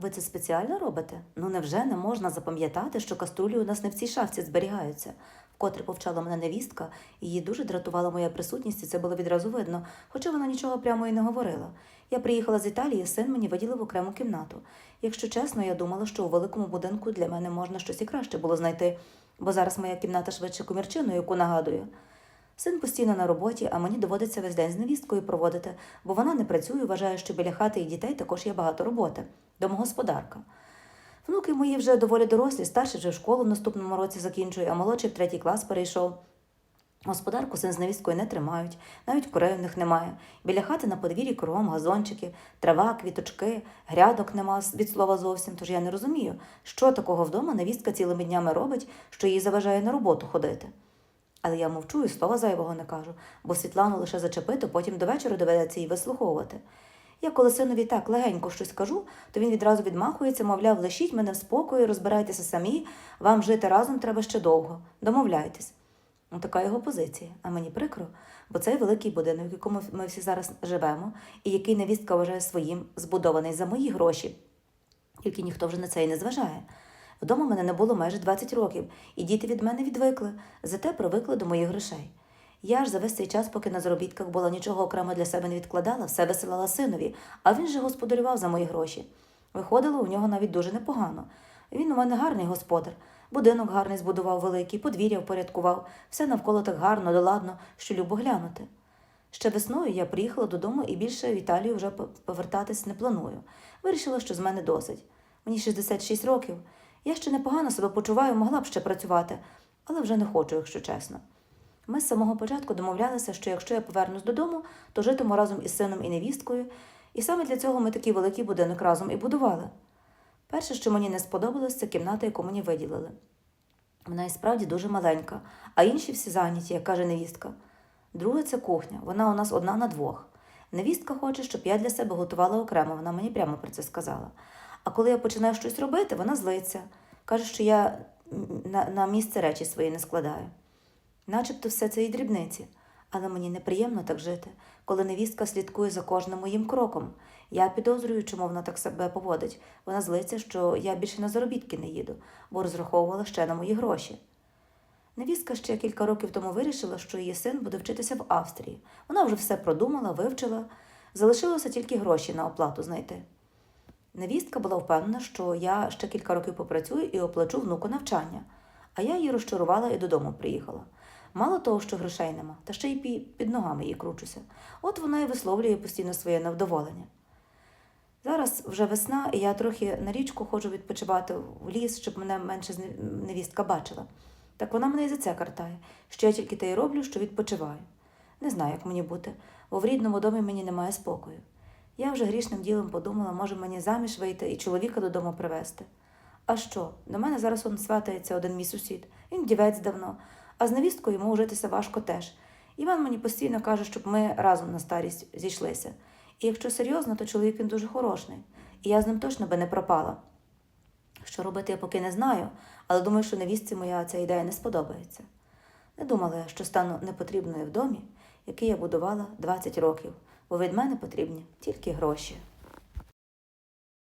Ви це спеціально робите? Ну невже не можна запам'ятати, що каструлі у нас не в цій шафці зберігаються? Вкотре повчала мене невістка, її дуже дратувала моя присутність, і це було відразу видно, хоча вона нічого прямо і не говорила. Я приїхала з Італії, син мені виділив окрему кімнату. Якщо чесно, я думала, що у великому будинку для мене можна щось і краще було знайти, бо зараз моя кімната швидше комірчину, яку нагадую. Син постійно на роботі, а мені доводиться весь день з невісткою проводити, бо вона не працює, вважає, що біля хати і дітей також є багато роботи. Домогосподарка. Внуки мої вже доволі дорослі, старший вже школу в наступному році закінчує, а молодший в третій клас перейшов. Господарку син з невісткою не тримають, навіть курей в них немає. Біля хати на подвір'ї кром, газончики, трава, квіточки, грядок нема від слова зовсім. Тож я не розумію, що такого вдома невістка цілими днями робить, що їй заважає на роботу ходити. Але я мовчу і слова зайвого не кажу, бо Світлану лише зачепити, потім до вечора доведеться її вислуховувати. Я коли синові так легенько щось кажу, то він відразу відмахується, мовляв, лишіть мене в спокої, розбирайтеся самі, вам жити разом треба ще довго. Домовляйтесь. Ну, така його позиція. А мені прикро, бо цей великий будинок, в якому ми всі зараз живемо, і який невістка вважає своїм, збудований за мої гроші, тільки ніхто вже на це і не зважає. Вдома мене не було майже 20 років, і діти від мене відвикли, зате привикли до моїх грошей. Я ж за весь цей час, поки на заробітках була нічого окремо для себе не відкладала, все висилала синові, а він же господарював за мої гроші. Виходило у нього навіть дуже непогано. Він у мене гарний господар. Будинок гарний збудував великий, подвір'я впорядкував, все навколо так гарно, доладно, що любо глянути. Ще весною я приїхала додому і більше в Італію вже повертатись не планую. Вирішила, що з мене досить. Мені 66 років. Я ще непогано себе почуваю, могла б ще працювати, але вже не хочу, якщо чесно. Ми з самого початку домовлялися, що якщо я повернусь додому, то житиму разом із сином і невісткою, і саме для цього ми такий великий будинок разом і будували. Перше, що мені не сподобалось, це кімната, яку мені виділили. Вона і справді дуже маленька, а інші всі зайняті, як каже невістка. Друге це кухня, вона у нас одна на двох. Невістка хоче, щоб я для себе готувала окремо, вона мені прямо про це сказала. А коли я починаю щось робити, вона злиться. Каже, що я на, на місце речі свої не складаю. Начебто все це і дрібниці, але мені неприємно так жити, коли невістка слідкує за кожним моїм кроком. Я підозрюю, чому вона так себе поводить. Вона злиться, що я більше на заробітки не їду, бо розраховувала ще на мої гроші. Невістка ще кілька років тому вирішила, що її син буде вчитися в Австрії. Вона вже все продумала, вивчила, залишилося тільки гроші на оплату знайти. Невістка була впевнена, що я ще кілька років попрацюю і оплачу внуку навчання, а я її розчарувала і додому приїхала. Мало того, що грошей нема, та ще й під ногами їй кручуся. От вона і висловлює постійно своє невдоволення. Зараз вже весна, і я трохи на річку ходжу відпочивати в ліс, щоб мене менше невістка бачила. Так вона мене і за це картає, що я тільки те й роблю, що відпочиваю. Не знаю, як мені бути, бо в рідному домі мені немає спокою. Я вже грішним ділом подумала, може мені заміж вийти і чоловіка додому привезти. А що? До мене зараз он сватається один мій сусід. Він дівець давно, а з невісткою йому ужитися важко теж. Іван мені постійно каже, щоб ми разом на старість зійшлися. І якщо серйозно, то чоловік він дуже хороший, і я з ним точно би не пропала. Що робити, я поки не знаю, але думаю, що невістці моя ця ідея не сподобається. Не думала я, що стану непотрібною в домі, який я будувала 20 років, бо від мене потрібні тільки гроші.